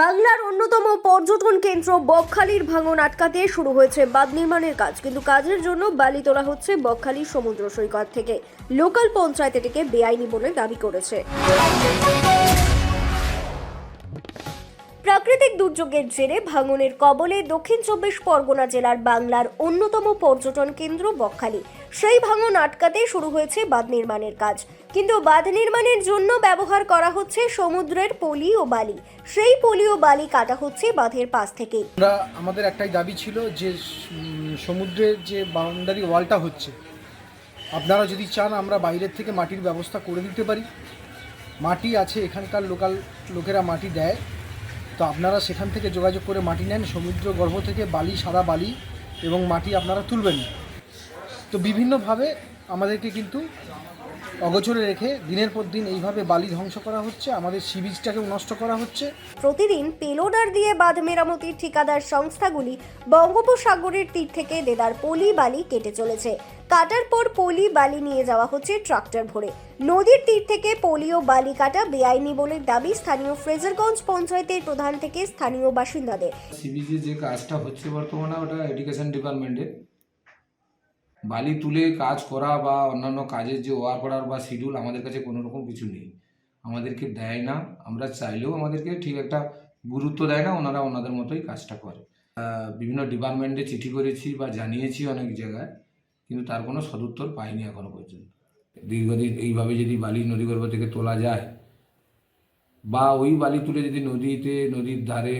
বাংলার অন্যতম পর্যটন কেন্দ্র বকখালির ভাঙন আটকাতে শুরু হয়েছে বাঁধ নির্মাণের কাজ, কিন্তু কাজের জন্য বালি তোলা হচ্ছে বকখালির সমুদ্র সৈকত থেকে। লোকাল পঞ্চায়েত এটিকে বেআইনি বলে দাবি করেছে। প্রাকৃতিক দুর্যোগের জেরে ভাঙনের কবলে দক্ষিণ চব্বিশ পরগনা জেলার বাংলার অন্যতম পর্যটন কেন্দ্র বকখালি। সেই ভাঙন আটকাতে শুরু হয়েছে বাঁধ নির্মাণের কাজ। কিন্তু বাঁধ নির্মাণের জন্য ব্যবহার করা হচ্ছে সমুদ্রের পলি ও বালি। সেই পলি ও বালি কাটা হচ্ছে বাঁধের পাশ থেকে। আমরা, আমাদের একটাই দাবি ছিল যে সমুদ্রের যে বাউন্ডারি ওয়ালটা হচ্ছে, আপনারা যদি চান আমরা বাইরের থেকে মাটির ব্যবস্থা করে দিতে পারি। মাটি আছে এখানকার লোকাল লোকেরা মাটি দেয়, তো আপনারা সেখান থেকে যোগাযোগ করে মাটি নেন, সমুদ্র গর্ভ থেকে বালি, সাদা বালি এবং মাটি আপনারা তুলবেন। তো বিভিন্নভাবে আমাদেরকে কিন্তু অগোচরে রেখে দিনের পর দিন এইভাবে বালি ধ্বংস করা হচ্ছে আমাদের সি বিচটাকেও নষ্ট করা হচ্ছে। প্রতিদিন পেলোডার দিয়ে বাঁধ মেরামতির ঠিকাদার সংস্থাগুলি বঙ্গোপসাগরের তীর থেকে দেদার পলি বালি কেটে চলেছে। কাটার পর পলি বালি নিয়ে যাওয়া হচ্ছে ট্রাক্টর ভরে। নদীর তীর থেকে পলি ও বালি কাটা বেআইনি বলে দাবি স্থানীয় ফ্রেজারগঞ্জ পঞ্চায়েতের প্রধান থেকে স্থানীয় বাসিন্দাদের। সিবিজি যে কাজটা হচ্ছে বর্তমানে ওটা এডুকেশন ডিপার্টমেন্টে বালি তুলে কাজ করা বা অন্যান্য কাজের যে ওয়ার্ক অর্ডার বা শিডিউল আমাদের কাছে কোনো রকম কিছু নেই। আমাদেরকে দেয় না, আমরা চাইলেও আমাদেরকে ঠিক একটা গুরুত্ব দেয় না, ওনারা ওনাদের মতোই কাজটা করে। বিভিন্ন ডিপার্টমেন্টে চিঠি করেছি বা জানিয়েছি অনেক জায়গায়, কিন্তু তার কোনো সদুত্তর পাইনি এখনও পর্যন্ত। দীর্ঘদিন এইভাবে যদি বালি নদীগর্ভ থেকে তোলা যায় বা ওই বালি তুলে যদি নদীতে, নদীর ধারে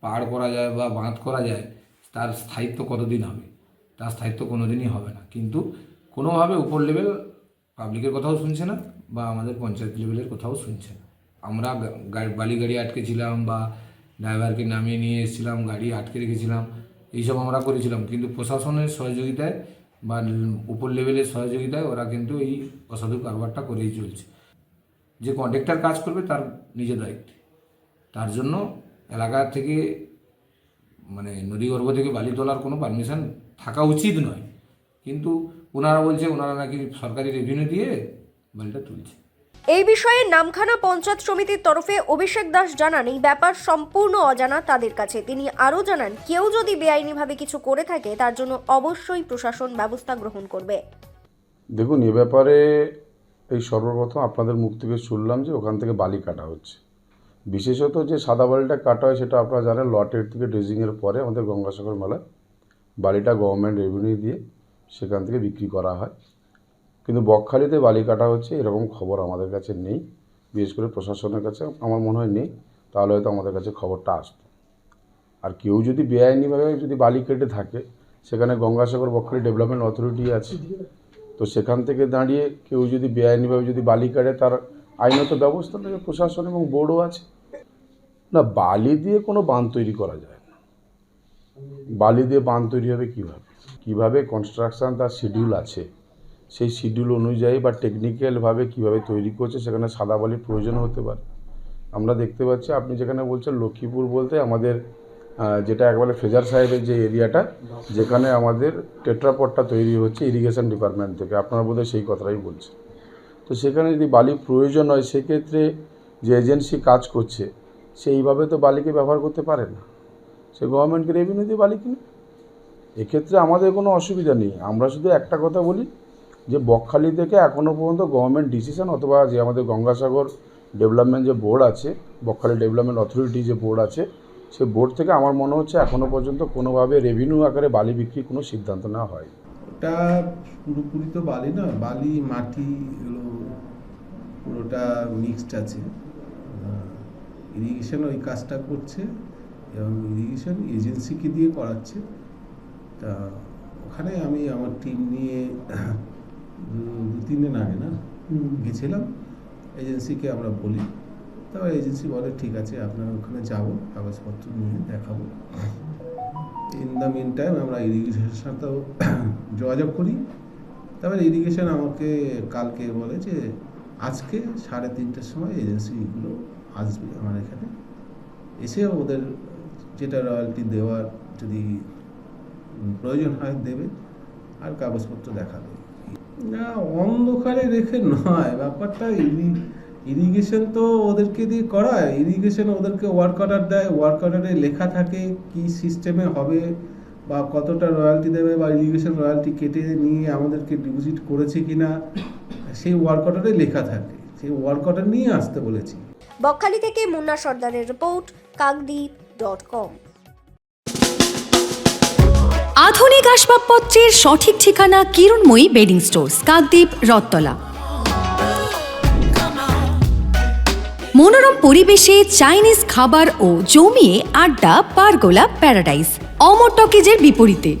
পাড় করা যায় বা বাঁধ করা যায়, তার স্থায়িত্ব কতদিন হবে? তার স্থায়িত্ব কোনো দিনই হবে না। কিন্তু কোনোভাবে উপর লেভেল পাবলিকের কথাও শুনছে না বা আমাদের পঞ্চায়েত লেভেলের কথাও শুনছে না। আমরা বালি গাড়ি আটকেছিলাম বা ড্রাইভারকে নামিয়ে নিয়ে এসেছিলাম, গাড়ি আটকে রেখেছিলাম, এইসব আমরা করেছিলাম। কিন্তু প্রশাসনের সহযোগিতায় বা উপর লেভেলের সহযোগিতায় ওরা কিন্তু এই অসাধু কারবারটা করেই চলছে। যে কন্ট্রাক্টর কাজ করবে তার নিজের দায়িত্ব। তার জন্য এলাকা থেকে মানে নদীগর্ভ থেকে বালি তোলার কোনো পারমিশন থাকা উচিত নয়। কিন্তু ওনারা বলছে ওনারা নাকি সরকারি রেভিনিউ দিয়ে বালিটা তুলছে। এই বিষয়ে নামখানা পঞ্চায়েত সমিতির তরফে অভিষেক দাস জানান এই ব্যাপার সম্পূর্ণ অজানা তাদের কাছে। তিনি আরও জানান কেউ যদি বেআইনিভাবে কিছু করে থাকে তার জন্য অবশ্যই প্রশাসন ব্যবস্থা গ্রহণ করবে। দেখুন এ ব্যাপারে এই সর্বপ্রথম আপনাদের মুখ থেকে শুনলাম যে ওখান থেকে বালি কাটা হচ্ছে। বিশেষত যে সাদা বালিটা কাটা হয় সেটা আপনারা জানেন লটের থেকে ড্রেজিংয়ের পরে আমাদের গঙ্গাসাগর মেলায় বালিটা গভর্নমেন্ট রেভিনিউ দিয়ে সেখান থেকে বিক্রি করা হয়। কিন্তু বকখালিতে বালি কাটা হচ্ছে, এরকম খবর আমাদের কাছে নেই। বিশেষ করে প্রশাসনের কাছে আমার মনে হয় নেই, তাহলে হয়তো আমাদের কাছে খবরটা আসতো আর কেউ যদি বেআইনিভাবে যদি বালি কেটে থাকে, সেখানে গঙ্গাসাগর বকখালি ডেভেলপমেন্ট অথরিটি আছে, তো সেখান থেকে দাঁড়িয়ে কেউ যদি বেআইনিভাবে যদি বালি কাটে, তার আইনত ব্যবস্থা নেবে, প্রশাসন এবং বোর্ডও আছে। না, বালি দিয়ে কোনো বাঁধ তৈরি করা যায় না। বালি দিয়ে বাঁধ তৈরি হবে কীভাবে? কীভাবে কনস্ট্রাকশান তার শিডিউল আছে? সেই শিডিউল অনুযায়ী বা টেকনিক্যালভাবে কীভাবে তৈরি করছে, সেখানে সাদা বালির প্রয়োজন হতে পারে। আমরা দেখতে পাচ্ছি, আপনি যেখানে বলছেন লক্ষ্মীপুর বলতে আমাদের যেটা একবারে ফ্রেজার সাহেবের যে এরিয়াটা, যেখানে আমাদের টেট্রাপটটা তৈরি হচ্ছে ইরিগেশন ডিপার্টমেন্ট থেকে। আপনারা বোধহয় সেই কথাটাই বলছেন। তো সেখানে যদি বালি প্রয়োজন হয়, সেক্ষেত্রে যে এজেন্সি কাজ করছে সেইভাবে তো বালিকে ব্যবহার করতে পারে না। সে গভর্নমেন্টকে রেভিনিউ দিয়ে বালি কিনে। এক্ষেত্রে আমাদের কোনো অসুবিধা নেই। আমরা শুধু একটা কথা বলি যে, বকখালি থেকে এখনও পর্যন্ত গভর্নমেন্ট ডিসিশন অথবা যে আমাদের গঙ্গাসাগর ডেভেলপমেন্ট যে বোর্ড আছে, বকখালি ডেভেলপমেন্ট অথরিটি যে বোর্ড আছে, সে বোর্ড থেকে আমার মনে হচ্ছে এখনও পর্যন্ত কোনোভাবে রেভিনিউ আকারে বালি বিক্রির কোনো সিদ্ধান্ত নেওয়া হয় ওটা পুরোপুরি তো বালি না, বালি, মাটি পুরোটা মিক্সড আছে। ইরিগেশন ওই কাজটা করছে এবং ইরিগেশন এজেন্সিকে দিয়ে করাচ্ছে। তা ওখানে আমি আমার টিম নিয়ে দু- তিন দিন আগে না গেছিলাম। এজেন্সিকে আমরা বলি। তারপর এজেন্সি বলে ঠিক আছে আপনারা ওখানে যাব কাগজপত্র নিয়ে দেখাবো। ইন দ্য মিন টাইম আমরা ইরিগেশনের সাথেও যোগাযোগ করি। তারপর ইরিগেশন আমাকে কালকে বলে যে আজকে সাড়ে তিনটের সময় এজেন্সিগুলো আসবে আমার এখানে। এসে ওদের যেটা রয়্যালটি দেওয়ার যদি প্রয়োজন হয় দেবে, আর কাগজপত্র দেখাবে। না, অন্ধকারে রেখে নয়। ব্যাপারটা ইরি, ইরিগেশন তো ওদেরকে দিয়ে করায়। ইরিগেশন ওদেরকে ওয়ার্ক অর্ডার দেয়। ওয়ার্ক অর্ডারে লেখা থাকে কি সিস্টেমে হবে, বা কতটা রয়্যালটি দেবে, বা ইরিগেশন রয়্যালটি কেটে নিয়ে আমাদেরকে ডিপোজিট করেছে কিনা। সেই ওয়ার্ক অর্ডারে লেখা থাকে। সেই ওয়ার্ক অর্ডার নিয়ে আসতে বলেছি। বকখালি থেকে মুন্না সর্দারের রিপোর্ট কাকদ্বীপ ডট কম আধুনিক আসবাবপত্রের সঠিক ঠিকানা কিরণময়ী বেডিং স্টোর্স কাকদ্বীপ রত্তলা মনোরম পরিবেশে চাইনিজ খাবার ও জমিয়ে আড্ডা পারগোলা প্যারাডাইস অমর টকিজের বিপরীতে।